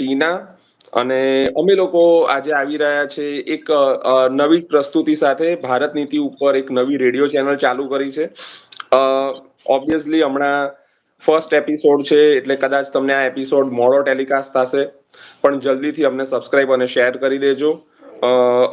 ટીના અને અમે લોકો આજે આવી રહ્યા છે એક નવી પ્રસ્તુતિ સાથે ભારત નીતિ ઉપર એક નવી રેડિયો ચેનલ ચાલુ કરી છે. ઓબ્વિયસલી હમણાં ફર્સ્ટ એપિસોડ છે એટલે કદાચ તમને આ એપિસોડ મોડો ટેલિકાસ્ટ થશે, પણ જલ્દીથી અમને સબસ્ક્રાઇબ અને શેર કરી દેજો.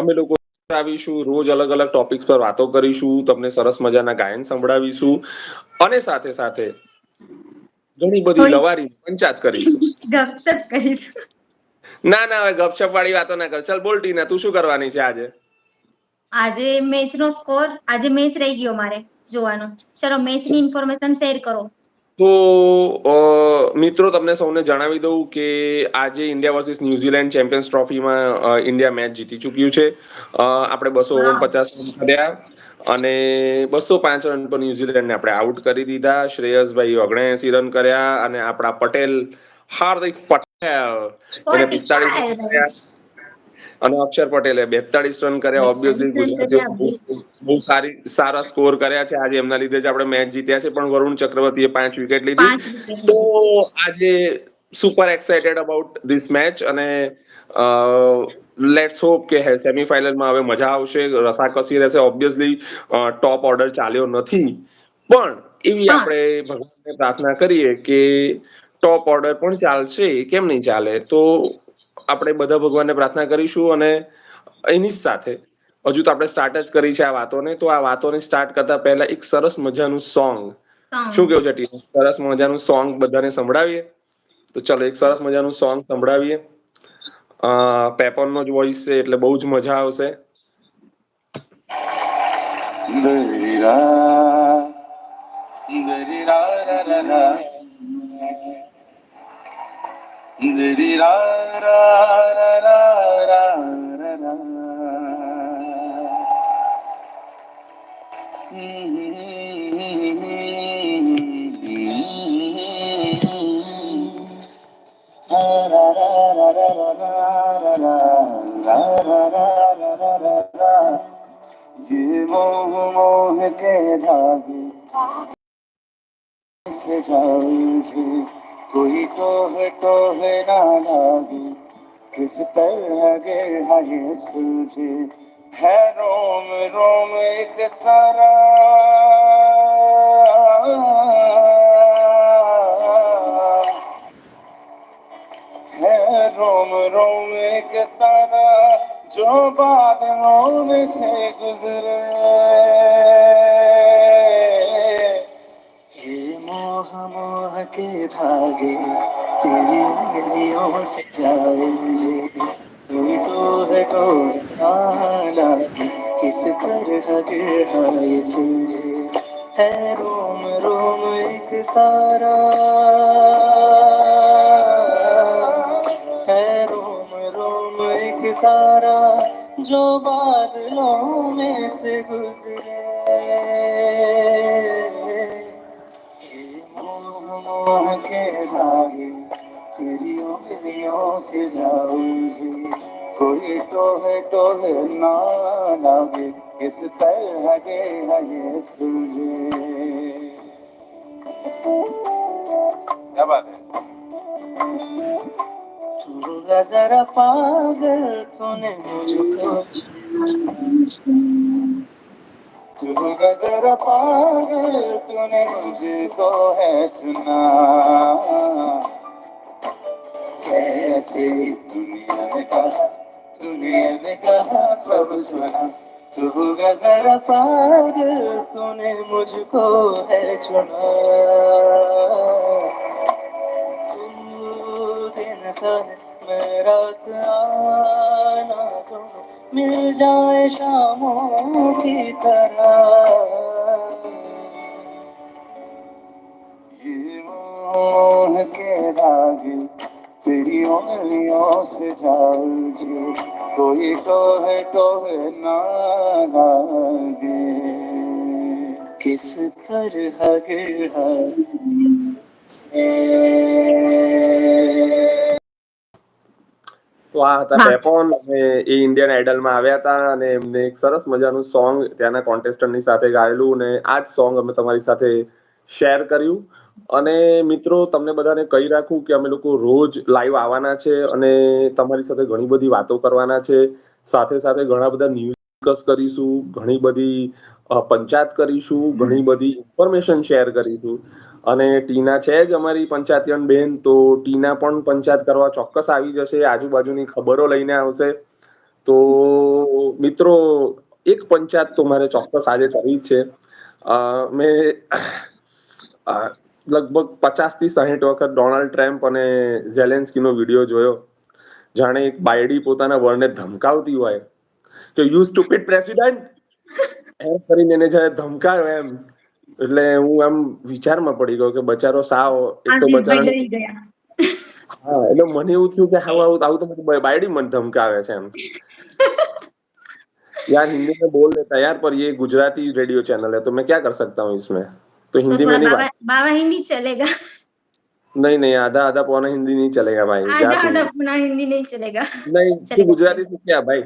અમે લોકો આવીશું, રોજ અલગ અલગ ટોપિક્સ પર વાતો કરીશું, તમને સરસ મજાના ગાયન સંભળાવીશું અને સાથે સાથે ઘણી બધી લવારી પંચાત કરીશું. ગપસપ કરીશું. ના ના હવે ગપશપ વાળી વાતો ના કર. ચાલ બોલ ટીના તું શું કરવાની છે આજે? આજે મેચ નો સ્કોર આજે મેચ રહી ગયો મારે જોવાનો. ચલો મેચની ઇન્ફોર્મેશન શેર કરો. તો મિત્રો તમને સૌને જણાવી દઉં કે આજે India versus New Zealand champions ટ્રોફીમાં India match જીતી ચૂક્યું છે. આપણે બસો. ઓગણપચાસ રન કર્યા. અને બસો પાંચ રન પર ન્યુઝીલેન્ડને આપણે આઉટ કરી દીધા. શ્રેયસભાઈ ઓગણએસી રન કર્યા અને આપણા પટેલ હાર્દિક પટેલ એને પિસ્તાળીસ રન કર્યા. અને અક્ષર પટેલે બેતાળીસ રન કર્યા. ઓબ્વિયસલી ગુજરાતીઓ બહુ- બહુ સારી સારા સ્કોર કર્યા છે. આજે એમના લીધે જ આપણે મેચ જીત્યા છે. પણ વરુણ ચક્રવર્તીએ પાંચ વિકેટ લીધી. તો આજે super excited about this match અને લેટ્સ હોપ કે સેમીફાઇનલમાં હવે મજા આવશે. રસાકસી રહેશે ઓબ્વિયસલી ટોપ ઓર્ડર ચાલ્યો નથી. પણ એવી. આપણે ભગવાનને પ્રાર્થના કરીએ કે ટોપ ઓર્ડર પણ ચાલશે કેમ નહીં ચાલે? તો આપણે બધા ભગવાનને પ્રાર્થના કરીશું અને એની જ સાથે હજુ તો આપણે સ્ટાર્ટ જ કરી છે આ વાતોને. તો આ વાતોને સ્ટાર્ટ કરતા પહેલા એક સરસ મજાનું સોંગ શું કેવું છે ટીચર સરસ મજાનું સોંગ બધાને સંભળાવીએ? તો ચલો એક સરસ મજાનું સોંગ સંભળાવીએ. અ પેપનનો જ વોઇસ છે એટલે બહુ જ મજા આવશે. દરિરા মোহ मोह কে ধাগে সে যাইছে कोई तो है तो है ना लागे किस तरह के है सुलझे है रोम रोम एक तारा है रोम रोम एक तारा जो बादलों में से गुजरे ये मोह मोह के धागे तेरी उंगलियों से जाएंगे कोई तो है तो लागे किस तरह गिरा ये सूझे है रोम रोम एक तारा तारा जो बादलों में से गुजरे ये मोह मोह के धागे तेरी उंगलियों से जाऊंगी कोई टोहे टोहे ना लागे किस तरह के है ये सूझे क्या बात है तू होगा जरा पागल तूने मुझको तू होगा जरा पागल तूने मुझको है चुना कैसे दुनिया ने कहा दुनिया ने कहा सब सुना तू होगा जरा पागल तूने मुझको है चुना तू दिन सर मैं रात आना तो मिल जाए शामों की तरह ये मोह के धागे तेरी उंगलियों से जाऊं जी कोई टोहे टोहे ना लागे किस तरह गिरा તો આ હતા પેપોન અને એ ઇન્ડિયન આઇડલમાં આવ્યા હતા અને એમને એક સરસ મજાનું સોંગ ત્યાંના કોન્ટેસ્ટન્ટની સાથે ગાયેલું અને આ જ સોંગ અમે તમારી સાથે શેર કર્યું. અને મિત્રો તમને બધાને કહી રાખું કે અમે લોકો રોજ લાઈવ આવવાના છે અને તમારી સાથે ઘણી બધી વાતો કરવાના છે. સાથે સાથે ઘણા બધા ન્યૂઝ ડિસ્કસ કરીશું ઘણી બધી પંચાયત કરીશું, ઘણી બધી ઇન્ફોર્મેશન શેર કરીશું. અને ટીના છે જ અમારી પંચાયતીયન બેન, તો ટીના પણ પંચાયત કરવા ચોક્કસ આવી જશે, આજુબાજુની ખબરો લઈને આવશે. તો મિત્રો, એક પંચાયત તો મારે ચોક્કસ આજે કરવી જ છે. મેં લગભગ પચાસથી સાહીઠ વખત ડોનાલ્ડ ટ્રમ્પ અને ઝેલેન્સ્કીનો વીડિયો જોયો. જાણે એક બાયડી પોતાના વરને ધમકાવતી હોય. કે યુ સ્ટુપિડ પ્રેસિડેન્ટ એમ કરીને એને જ્યારે ધમકાયો એમ એટલે હું આમ વિચારમાં પડી ગયો કે બચારો સાવ એક તો આશીષભાઈ બચારાને ડરી ગયા હા એટલે મને એવું થયું કે આવું આવું આવું તો મને બાયડી મને ધમકાવે છે એમ यार हिंदी में बोल देता यार पर ये गुजराती रेडियो चैनल है तो मैं क्या कर सकता हूँ इसमें तो तो हिंदी थोड़ा में नहीं बाबा बात बाबा हिंदी चलेगा नहीं नहीं आधा आधा पौना हिंदी नहीं चलेगा भाई जा आधा तू आधा अपना हिंदी नहीं चलेगा नहीं तू चलेगा गुजराती सीख क्या भाई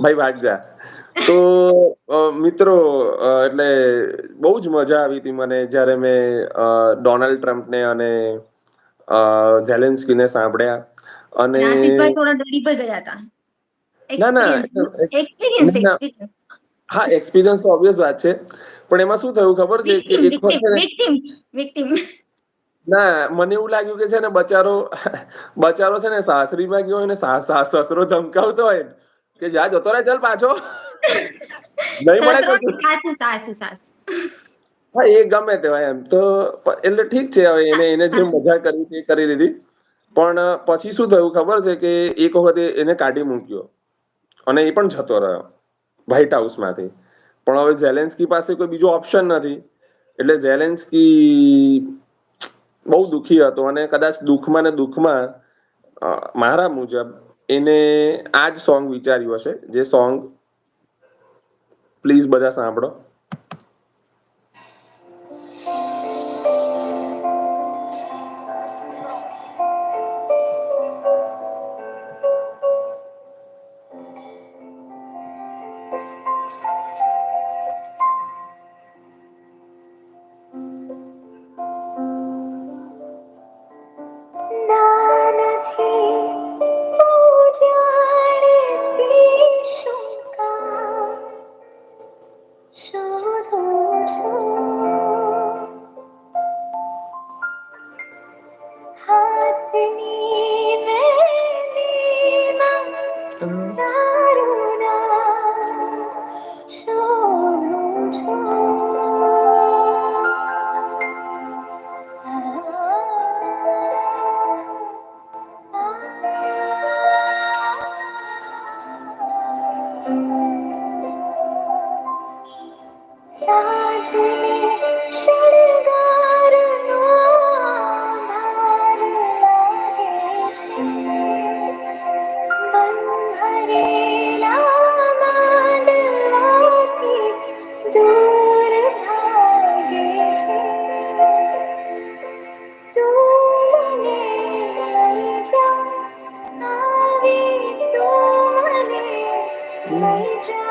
ભાઈ ભાગ જા તો અ, મિત્રો અ, એટલે બહુ જ મજા આવી હતી મને જ્યારે મેં અ, ડોનાલ્ડ ટ્રમ્પને અને અ, ઝેલેન્સ્કીને સાંભળ્યા અને અને આશીષભાઈ થોડા ડરી પણ ગયા હતા ના ના એક્સપિરિયન્સ એક્સપિરિયન્સ ના, ના. એક્સપિરિયન્સ હા એક્સપિરિયન્સ તો ઓબ્વિયસ વાત છે પણ એમાં શું થયું ખબર છે કે વિક્ટિમ એક વાર છે વિક્ટિમ ને વિક્ટિમ વિક્ટિમ ના મને એવું લાગ્યું કે છે ને બચારો બચારો છે ને સાસરીમાં ગયો અને સસરો ધમકાવતો હોય કે જા જતો રહે ચાલ પાછો. નહીં મળે સાસુ હા એ ગમે તે હોય એમ. તો એટલે ઠીક છે હવે એને એને જે મજા કરી તે કરી લીધી. પણ પછી શું થયું ખબર છે કે એક વખતે એને કાઢી મૂક્યો. અને એ પણ જતો રહ્યો વ્હાઈટ હાઉસમાંથી પણ હવે ઝેલેન્સ્કી પાસે કોઈ બીજો ઓપ્શન નથી. એટલે ઝેલેન્સ્કી બહુ દુઃખી હતો અને કદાચ દુઃખમાં ને દુઃખમાં મારા મુજબ એને આ જ સોંગ વિચાર્યું હશે, જે સોંગ પ્લીઝ બધા સાંભળો. લઈ જા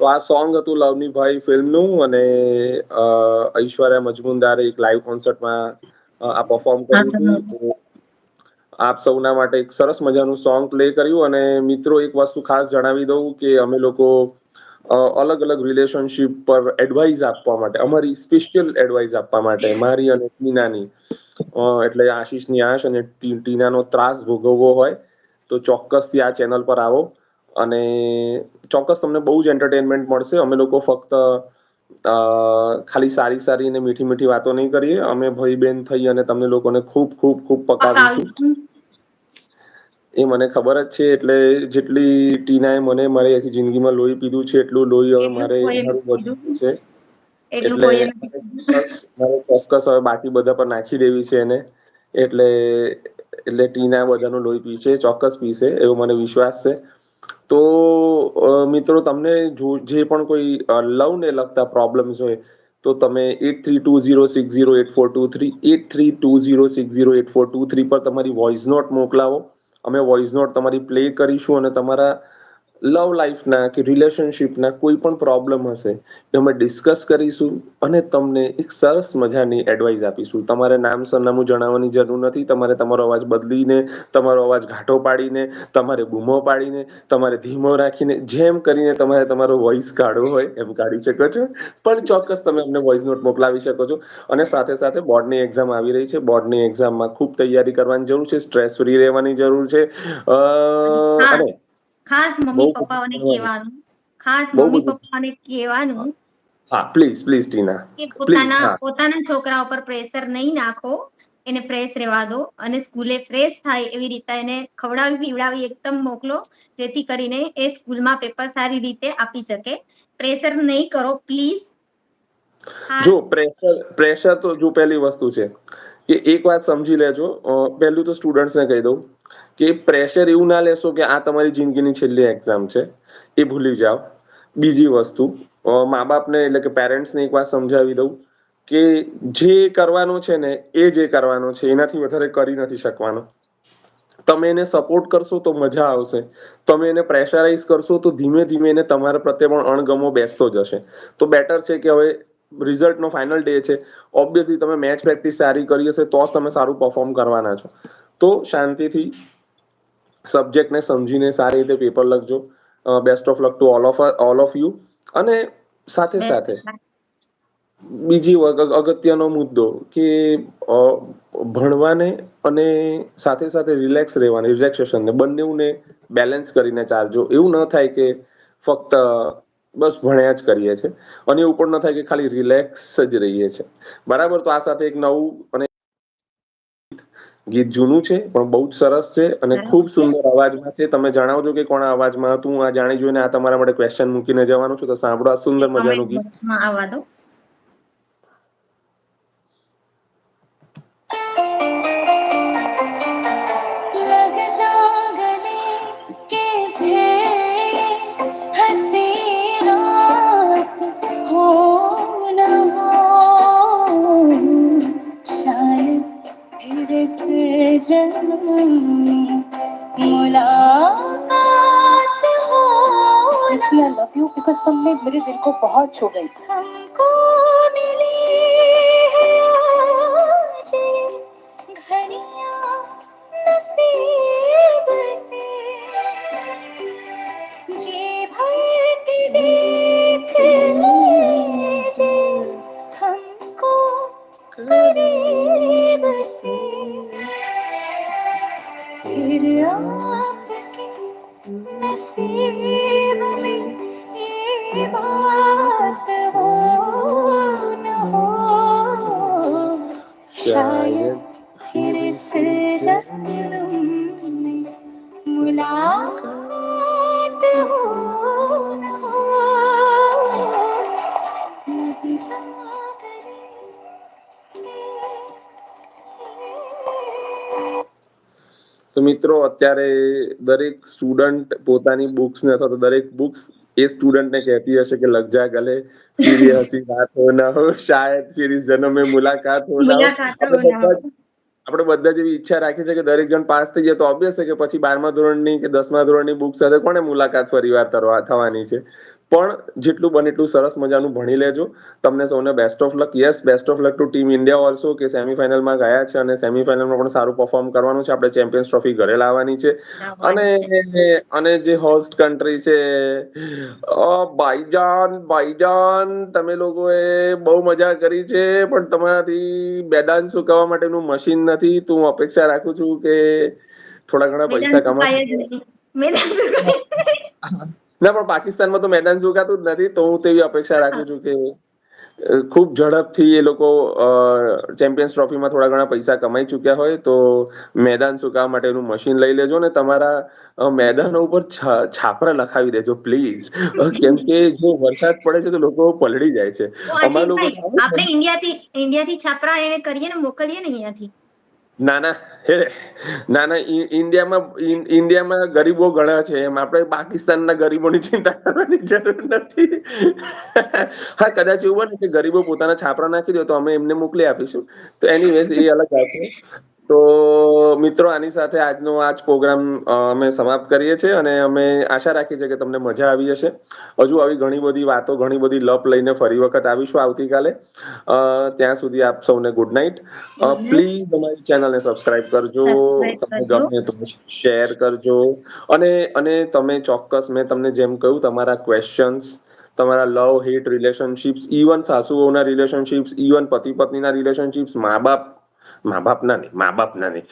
તો આ સોંગ હતું લવની ભાઈ ફિલ્મનું અને ઐશ્વર્યા મજમુનદારે એક લાઈવ કોન્સર્ટમાં આ પરફોર્મ કર્યું હતું. આપ સૌના માટે એક સરસ મજાનું સોંગ પ્લે કર્યું અને મિત્રો એક વસ્તુ ખાસ જણાવી દઉં કે અમે લોકો અલગ અલગ રિલેશનશિપ પર એડવાઇસ આપવા માટે અમારી સ્પેશિયલ એડવાઇસ આપવા માટે મારી અને ટીનાની એટલે આશીષની આશ અને ટીનાનો ત્રાસ ભોગવવો હોય તો ચોક્કસથી આ ચેનલ પર આવો. અને ચોક્કસ તમને બહુ જ એન્ટરટેનમેન્ટ મળશે. અમે લોકો ફક્ત ખાલી સારી સારી અને મીઠી મીઠી વાતો નહીં કરીએ. અમે ભાઈ બેન થઈ અને તમને લોકોને ખૂબ ખૂબ ખૂબ પકાવીશું. એ મને ખબર જ છે એટલે જેટલી ટીનાએ મને મારી આખી જિંદગીમાં લોહી પીધું છે એટલું લોહી હવે મારે મારું નથી છે. એટલે મારે ચોક્કસ હવે બાકી બધા પર નાખી દેવી છે એને. એટલે એટલે ટીના બધાનું લોહી પીશે ચોક્કસ પીશે એવો મને વિશ્વાસ છે. તો મિત્રો, તમને જો, જે પણ કોઈ લવને લગતા પ્રોબ્લેમ્સ હોય, તો તમે at three two zero six zero at four two three at three two zero six zero at four two three પર તમારી વોઇસ નોટ મોકલાવો. અમે વોઇસ નોટ તમારી પ્લે કરીશું અને તમારા લવ લાઈફના કે રિલેશનશિપના કોઈ પણ પ્રોબ્લેમ હશે એ અમે ડિસ્કસ કરીશું અને તમને એક સરસ મજાની એડવાઇસ આપીશું. તમારે નામ સરનામું જણાવવાની જરૂર નથી. તમારે તમારો અવાજ બદલીને તમારો અવાજ ઘાટો પાડીને તમારે બૂમો પાડીને તમારે ધીમો રાખીને જેમ કરીને તમારે તમારો વોઇસ કાઢવો હોય એમ કાઢી શકો છો. પણ ચોક્કસ તમે અમને વોઇસ નોટ મોકલાવી શકો છો. અને સાથે સાથે બોર્ડની એક્ઝામ આવી રહી છે. બોર્ડની એક્ઝામમાં ખૂબ તૈયારી કરવાની જરૂર છે. સ્ટ્રેસ ફ્રી રહેવાની જરૂર છે. અને ખાસ મમ્મી પપ્પાઓને કહેવાનું ખાસ મમ્મી. પપ્પાઓને કહેવાનું હા પ્લીઝ પ્લીઝ ટીના કે પોતાના પોતાના છોકરા ઉપર પ્રેશર નહીં નાખો એને ફ્રેશ રહેવા દો અને સ્કૂલે ફ્રેશ થાય એવી રીતે એને ખવડાવી પીવડાવી એકદમ મોકલો જેથી કરીને એ સ્કૂલમાં પેપર સારી રીતે આપી શકે. પ્રેશર નહીં કરો પ્લીઝ હા. જો પ્રેશર પ્રેશર તો જો પહેલી વસ્તુ છે. કે એક વાત સમજી લેજો. પહેલું તો સ્ટુડન્ટ્સને કહી દઉં. કે પ્રેશર એવું ના લેશો કે આ તમારી જિંદગીની છેલ્લી એક્ઝામ છે, એ ભૂલી જાઓ. બીજી વસ્તુ મા બાપને એટલે કે પેરેન્ટ્સને એક વાત સમજાવી દઉં કે જે કરવાનું છે ને, એ જે કરવાનું છે, એનાથી વધારે કરી નથી શકવાનો. તમે એને સપોર્ટ કરશો તો મજા આવશે. તમે એને પ્રેશરાઇઝ કરશો તો ધીમે ધીમે એને તમારા પ્રત્યે પણ અણગમો બેસતો જશે. તો બેટર છે કે હવે રિઝલ્ટનો ફાઇનલ ડે છે. ઓબ્વિયસલી તમે મેચ પ્રેક્ટિસ સારી કરી હશે તો જ તમે સારું પરફોર્મ કરવાના છો. તો શાંતિથી સબ્જેક્ટને સમજીને સારી રીતે પેપર લખજો. Best of luck to all of all of you અને સાથે સાથે બીજી અગત્યનો મુદ્દો કે ભણવાને અને સાથે સાથે રિલેક્સ રહેવાને રિલેક્સેશનને બંનેને બેલેન્સ કરીને ચાલજો. એવું ન થાય કે ફક્ત બસ ભણ્યા જ કરીએ છે અને એવું પણ ન થાય કે ખાલી રિલેક્સ જ રહીએ છે બરાબર? તો આ સાથે એક નવું અને ગીત જૂનું છે પણ બહુ જ સરસ છે અને ખૂબ સુંદર અવાજમાં છે. તમે જણાવજો કે કોના અવાજમાં હતું? આ જાણી જોઈને આ તમારા માટે ક્વેશ્ચન મૂકીને જવાનું છું તો સાંભળો આ સુંદર મજાનું ગીત. આવવા દો. बहुत छू गई हमको मिली મિત્રો અત્યારે દરેક સ્ટુડન્ટ પોતાની બુક્સ ને અથવા તો દરેક બુક્સ એ સ્ટુડન્ટને કહેતી હશે કે લગ જા ગલે ફિર ये हंसी बात हो ना हो शायद फिर इस जन्म में मुलाकात हो ना हो મુલાકાતો આપણે ના બધા જ- આપણે બધા જ એવી ઈચ્છા રાખી છે કે દરેક જણ પાસ થઈ જાય તો ઓબ્વિયસ છે કે પછી બારમા ધોરણની કે દસમા ધોરણની બુક સાથે કોને મુલાકાત ફરીવાર કરવા થવાની છે પણ જેટલું બને એટલું સરસ મજાનું ભણી લેજો. તમને સૌને best of luck yes best of luck to team India also કે સેમીફાઇનલમાં ગયા છે અને સેમીફાઇનલમાં પણ સારું પરફોર્મ કરવાનું છે. આપણે ચેમ્પિયન્સ ટ્રોફી ઘરે લાવવાની છે. અને અને જે હોસ્ટ કન્ટ્રી છે અ, ભાઈજાન ભાઈજાન તમે લોકોએ બહુ મજા કરી છે પણ તમારાથી બેદાન સુકાવવા માટેનું મશીન નથી. તો હું અપેક્ષા રાખું છું કે થોડા ઘણા પૈસા મેદાન ના પણ પાકિસ્તાનમાં તો મેદાન સુકાતું જ નથી તો હું તેવી અપેક્ષા રાખું છું કે ખૂબ ઝડપથી એ લોકો ચેમ્પિયન્સ ટ્રોફીમાં થોડા ઘણા પૈસા કમાઈ ચૂક્યા હોય તો મેદાન સુકાવા માટેનું મશીન લઈ લેજો ને તમારા મેદાન ઉપર છાપરા લખાવી દેજો પ્લીઝ. કેમ કે જો વરસાદ પડે છે તો લોકો પલળી જાય છે. અમારા લોકો આપણે ઇન્ડિયાથી ઇન્ડિયાથી છાપરા એને કરીએ ને મોકલીએ ને અહીંયાથી? ના ના હે ના ના ઇ- ઇન્ડિયામાં ઇન્ડિયામાં ગરીબો ઘણા છે એમ. આપણે પાકિસ્તાનના ગરીબોની ચિંતા કરવાની જરૂર નથી. હા, કદાચ એવું બને કે ગરીબો પોતાના છાપરા નાખી દો તો અમે એમને મોકલી આપીશું. તો એની વેઝ એ અલગ વાત છે. તો મિત્રો આની સાથે આજનો આજ પ્રોગ્રામ અમે સમાપ્ત કરીએ છીએ અને અમે આશા રાખીએ છીએ કે તમને મજા આવી હશે. હજુ આવી ઘણી બધી વાતો ઘણી બધી લપ લઈને ફરી વખત આવીશું આવતીકાલે. ત્યાં સુધી આપ સૌને ગુડ નાઇટ પ્લીઝ અમારી ચેનલને સબસ્ક્રાઇબ કરજો. તમને ગમે તો શેર કરજો. અને અને તમે ચોક્કસ મેં તમને જેમ કહ્યું તમારા ક્વેશ્ચન્સ તમારા લવ હેટ રિલેશનશિપ્સ ઇવન સાસુ વહુના રિલેશનશિપ્સ ઇવન પતિ પત્નીના રિલેશનશિપ્સ મા બાપ મા બાપ ના નહીં, મા બાપ ના નહીં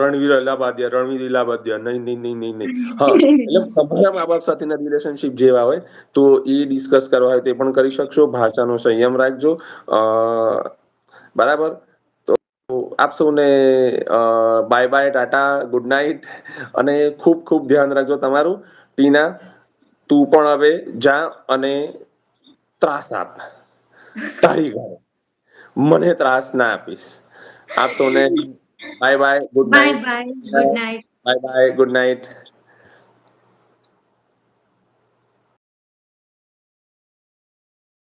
રણવીર અલાહાબાદિયા, રણવીર ઇલાબાદ્યા નહીં નહીં નહીં નહીં નહીં. હા, એટલે તમારા મા બાપ સાથેના રિલેશનશિપ જેવા હોય, તો એ ડિસ્કસ કરવા હોય તે પણ કરી શકશો. ભાષાનો સંયમ રાખજો. બરાબર? આપ સૌને bye bye tata good night અને ખૂબ ખૂબ ધ્યાન રાખજો તમારું. ટીના, તું પણ હવે જા અને ત્રાસ આપ. તારી ઘરે મને ત્રાસ ના આપીશ. આપ સૌને bye bye good bye night bye good night bye bye good night